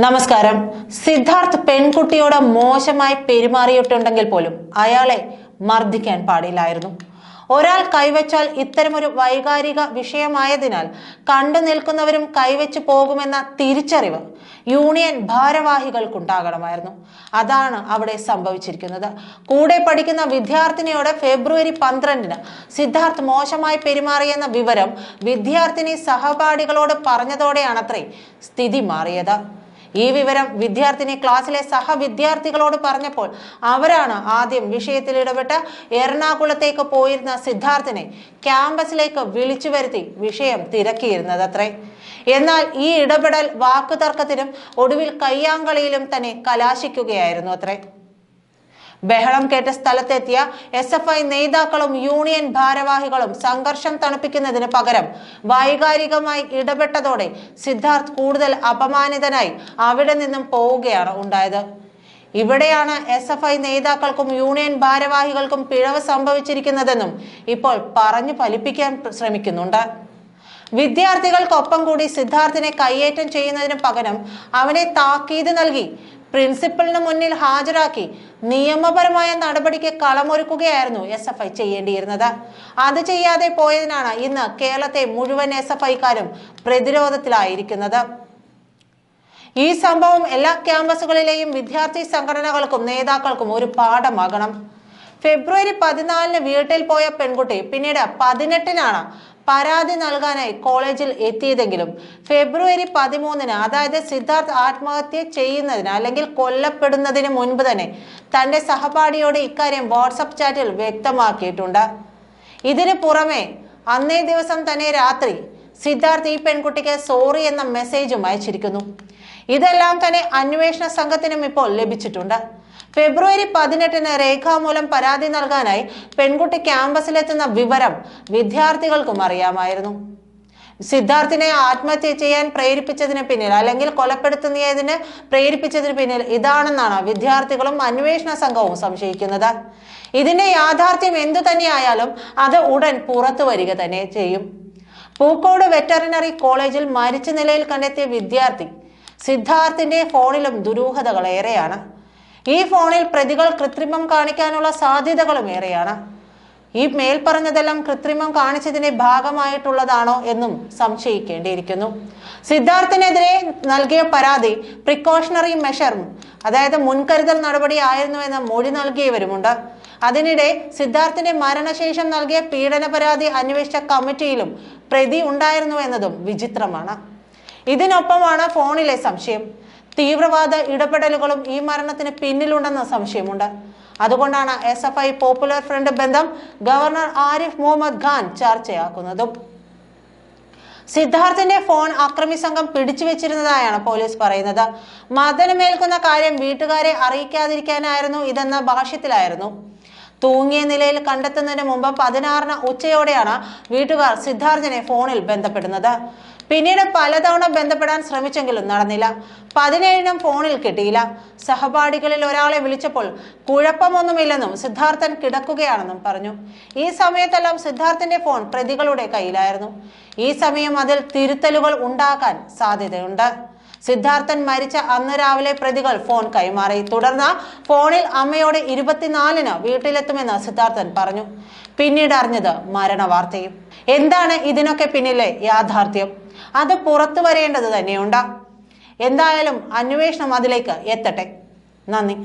നമസ്കാരം. സിദ്ധാർത്ഥ് പെൺകുട്ടിയോട് മോശമായി പെരുമാറിയിട്ടുണ്ടെങ്കിൽ പോലും അയാളെ മർദ്ദിക്കാൻ പാടില്ലായിരുന്നു. ഒരാൾ കൈവച്ചാൽ ഇത്തരമൊരു വൈകാരിക വിഷയമായതിനാൽ കണ്ടു നിൽക്കുന്നവരും കൈവച്ചു പോകുമെന്ന തിരിച്ചറിവ് യൂണിയൻ ഭാരവാഹികൾക്കുണ്ടാകണമായിരുന്നു. അതാണ് അവിടെ സംഭവിച്ചിരിക്കുന്നത്. കൂടെ പഠിക്കുന്ന വിദ്യാർത്ഥിനിയോട് ഫെബ്രുവരി പന്ത്രണ്ടിന് സിദ്ധാർത്ഥ് മോശമായി പെരുമാറിയെന്ന വിവരം വിദ്യാർത്ഥിനി സഹപാഠികളോട് പറഞ്ഞതോടെയാണത്രേ സ്ഥിതി മാറിയത്. ഈ വിവരം വിദ്യാർത്ഥിനി ക്ലാസ്സിലെ സഹവിദ്യാർത്ഥികളോട് പറഞ്ഞപ്പോൾ അവരാണ് ആദ്യം വിഷയത്തിൽ ഇടപെട്ട് എറണാകുളത്തേക്ക് പോയിരുന്ന സിദ്ധാർത്ഥിനെ ക്യാമ്പസിലേക്ക് വിളിച്ചു വരുത്തി വിഷയം തിരക്കിയിരുന്നത് അത്രേ എന്നാൽ ഈ ഇടപെടൽ വാക്കുതർക്കത്തിനും ഒടുവിൽ കയ്യാങ്കളിയിലും തന്നെ കലാശിക്കുകയായിരുന്നു അത്രേ. ബഹളം കേട്ട സ്ഥലത്തെത്തിയ എസ് എഫ് ഐ നേതാക്കളും യൂണിയൻ ഭാരവാഹികളും സംഘർഷം തണുപ്പിക്കുന്നതിന് പകരം വൈകാരികമായി ഇടപെട്ടതോടെ സിദ്ധാർത്ഥ് കൂടുതൽ അപമാനിതനായി അവിടെ നിന്നും പോവുകയാണ് ഉണ്ടായത്. ഇവിടെയാണ് എസ് എഫ് ഐ നേതാക്കൾക്കും യൂണിയൻ ഭാരവാഹികൾക്കും പിഴവ് സംഭവിച്ചിരിക്കുന്നതെന്നും ഇപ്പോൾ പറഞ്ഞു ഫലിപ്പിക്കാൻ ശ്രമിക്കുന്നുണ്ട്. വിദ്യാർത്ഥികൾക്കൊപ്പം കൂടി സിദ്ധാർത്ഥിനെ കയ്യേറ്റം ചെയ്യുന്നതിന് പകരം അവനെ താക്കീത് നൽകി പ്രിൻസിപ്പലിന് മുന്നിൽ ഹാജരാക്കി നിയമപരമായ നടപടിക്ക് കളമൊരുക്കുകയായിരുന്നു എസ് എഫ് ഐ ചെയ്യേണ്ടിയിരുന്നത്. അത് ചെയ്യാതെ പോയതിനാണ് ഇന്ന് കേരളത്തെ മുഴുവൻ എസ് എഫ് ഐക്കാരും പ്രതിരോധത്തിലായിരിക്കുന്നത്. ഈ സംഭവം എല്ലാ ക്യാമ്പസുകളിലെയും വിദ്യാർത്ഥി സംഘടനകൾക്കും നേതാക്കൾക്കും ഒരു പാഠമാകണം. ഫെബ്രുവരി പതിനാലിന് വീട്ടിൽ പോയ പെൺകുട്ടി പിന്നീട് പതിനെട്ടിനാണ് പരാതി നൽകാനായി കോളേജിൽ എത്തിയതെങ്കിലും ഫെബ്രുവരി പതിമൂന്നിന് അതായത് സിദ്ധാർത്ഥ് ആത്മഹത്യ ചെയ്യുന്നതിന് അല്ലെങ്കിൽ കൊല്ലപ്പെടുന്നതിന് മുൻപ് തന്നെ തന്റെ സഹപാഠിയോട് ഇക്കാര്യം വാട്സപ്പ് ചാറ്റിൽ വ്യക്തമാക്കിയിട്ടുണ്ട്. ഇതിന് പുറമെ അന്നേ ദിവസം തന്നെ രാത്രി സിദ്ധാർത്ഥ് ഈ പെൺകുട്ടിക്ക് സോറി എന്ന മെസ്സേജും അയച്ചിരിക്കുന്നു. ഇതെല്ലാം തന്നെ അന്വേഷണ സംഘത്തിനും ഇപ്പോൾ ലഭിച്ചിട്ടുണ്ട്. ഫെബ്രുവരി പതിനെട്ടിന് രേഖാമൂലം പരാതി നൽകാനായി പെൺകുട്ടി ക്യാമ്പസിലെത്തുന്ന വിവരം വിദ്യാർത്ഥികൾക്കും അറിയാമായിരുന്നു. സിദ്ധാർത്ഥിനെ ആത്മഹത്യ ചെയ്യാൻ പ്രേരിപ്പിച്ചതിന് പിന്നിൽ അല്ലെങ്കിൽ കൊലപ്പെടുത്തുന്നതിന് പ്രേരിപ്പിച്ചതിന് പിന്നിൽ ഇതാണെന്നാണ് വിദ്യാർത്ഥികളും അന്വേഷണ സംഘവും സംശയിക്കുന്നത്. ഇതിന്റെ യാഥാർത്ഥ്യം എന്തു തന്നെയായാലും അത് ഉടൻ പുറത്തു വരിക തന്നെ ചെയ്യും. പൂക്കോട് വെറ്ററിനറി കോളേജിൽ മരിച്ച നിലയിൽ കണ്ടെത്തിയ വിദ്യാർത്ഥി സിദ്ധാർത്ഥിന്റെ ഫോണിലും ദുരൂഹതകൾ ഏറെയാണ്. ഈ ഫോണിൽ പ്രതികൾ കൃത്രിമം കാണിക്കാനുള്ള സാധ്യതകളും ഏറെയാണ്. ഈ മേൽപ്പറഞ്ഞതെല്ലാം കൃത്രിമം കാണിച്ചതിന്റെ ഭാഗമായിട്ടുള്ളതാണോ എന്നും സംശയിക്കേണ്ടിയിരിക്കുന്നു. സിദ്ധാർത്ഥിനെതിരെ നൽകിയ പരാതി പ്രിക്കോഷണറി മെഷറും അതായത് മുൻകരുതൽ നടപടി ആയിരുന്നു എന്ന മൊഴി നൽകിയവരുമുണ്ട്. അതിനിടെ സിദ്ധാർത്ഥിന്റെ മരണശേഷം നൽകിയ പീഡന പരാതി അന്വേഷിച്ച കമ്മിറ്റിയിലും പ്രതി ഉണ്ടായിരുന്നു എന്നതും വിചിത്രമാണ്. ഇതിനൊപ്പമാണ് ഫോണിലെ സംശയം. തീവ്രവാദ ഇടപെടലുകളും ഈ മരണത്തിന് പിന്നിലുണ്ടെന്ന സംശയമുണ്ട്. അതുകൊണ്ടാണ് S F I popular front ബന്ധം ഗവർണർ ആരിഫ് മുഹമ്മദ് ഖാൻ ചർച്ചയാക്കുന്നതും. സിദ്ധാർത്ഥിന്റെ ഫോൺ അക്രമി സംഘം പിടിച്ചു വെച്ചിരുന്നതായാണ് പോലീസ് പറയുന്നത്. മദനമേൽക്കുന്ന കാര്യം വീട്ടുകാരെ അറിയിക്കാതിരിക്കാനായിരുന്നു ഇതെന്ന ഭാഷ്യത്തിലായിരുന്നു. തൂങ്ങിയ നിലയിൽ കണ്ടെത്തുന്നതിന് മുമ്പ് പതിനാറിന് ഉച്ചയോടെയാണ് വീട്ടുകാർ സിദ്ധാർത്ഥിനെ ഫോണിൽ ബന്ധപ്പെടുന്നത്. പിന്നീട് പലതവണ ബന്ധപ്പെടാൻ ശ്രമിച്ചെങ്കിലും നടന്നില്ല. പതിനേഴിനും ഫോണിൽ കിട്ടിയില്ല. സഹപാഠികളിൽ ഒരാളെ വിളിച്ചപ്പോൾ കുഴപ്പമൊന്നുമില്ലെന്നും സിദ്ധാർത്ഥൻ കിടക്കുകയാണെന്നും പറഞ്ഞു. ഈ സമയത്തെല്ലാം സിദ്ധാർത്ഥന്റെ ഫോൺ പ്രതികളുടെ കയ്യിലായിരുന്നു. ഈ സമയം അതിൽ തിരുത്തലുകൾ ഉണ്ടാക്കാൻ സാധ്യതയുണ്ട്. സിദ്ധാർത്ഥൻ മരിച്ച അന്ന് രാവിലെ പ്രതികൾ ഫോൺ കൈമാറി. തുടർന്ന് ഫോണിൽ അമ്മയോട് ഇരുപത്തിനാലിന് വീട്ടിലെത്തുമെന്ന് സിദ്ധാർത്ഥൻ പറഞ്ഞു. പിന്നീട് അറിഞ്ഞത് മരണവാർത്തയും. എന്താണ് ഇതിനൊക്കെ പിന്നിലെ യാഥാർത്ഥ്യം? അത് പുറത്തു വരേണ്ടത് തന്നെയുണ്ട്. എന്തായാലും അന്വേഷണം അതിലേക്ക് എത്തട്ടെ. നന്ദി.